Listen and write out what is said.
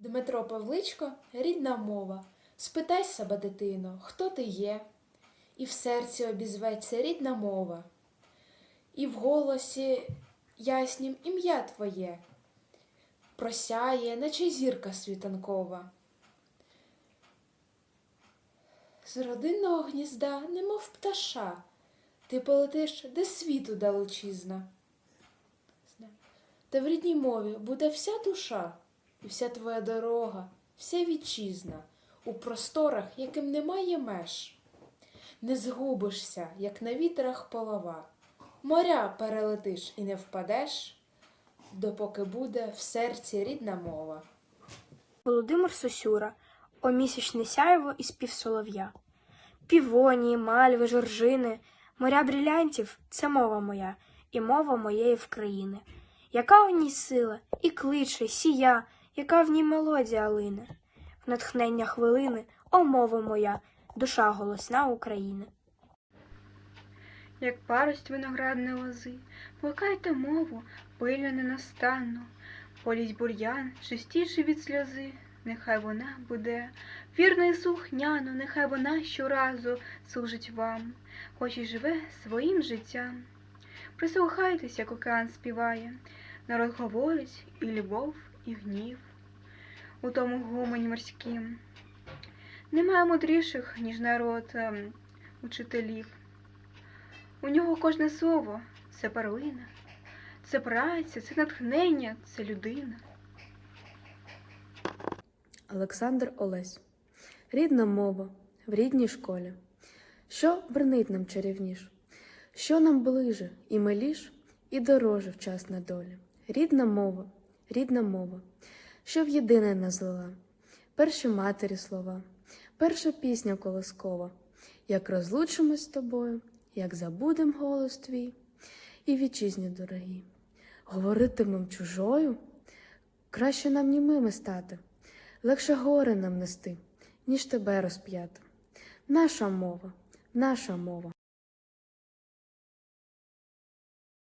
Дмитро Павличко рідна мова. Спитай себе, дитино, хто ти є, і в серці обізветься рідна мова, і в голосі яснім ім'я твоє просяє, наче зірка світанкова. З родинного гнізда, немов пташа, ти полетиш, де світу далечізна. Та в рідній мові буде вся душа, і вся твоя дорога, вся вітчизна, у просторах, яким немає меж. Не згубишся, як на вітрах полова, моря перелетиш і не впадеш, допоки буде в серці рідна мова. Володимир Сосюра, о місячне сяйво і спів солов'я. Півонії, мальви, жоржини, моря брилянтів це мова моя і мова моєї вкраїни. Яка у ній сила, і кличе, сія, яка в ній мелодія лине. В натхнення хвилини, о мова моя, душа голосна України. як парость виноградної лози, плекайте мову, пильно ненастанно, політь бур'ян, чистіше від сльози, нехай вона буде вірно і слухняно, нехай вона щоразу служить вам, хоч і живе своїм життям. Прислухайтесь, як океан співає, народ говорить і любов, і гнів у тому гумані морським. Немає мудріших, ніж народ ем, учителів. У нього кожне слово це перлина, це праця, це натхнення, це людина. Олександр Олесь. Рідна мова в рідній школі. Що бренить нам чарівніш? Що нам ближе і миліш, і дороже вчасна доля? Рідна мова, рідна мова, що в єдине назлила. Перші матері слова, перша пісня колоскова. Як розлучимось з тобою, як забудем голос твій, і вітчизні дорогі. Говоритимем чужою, краще нам німими стати. Легше горе нам нести, ніж тебе розп'яти. Наша мова, наша мова.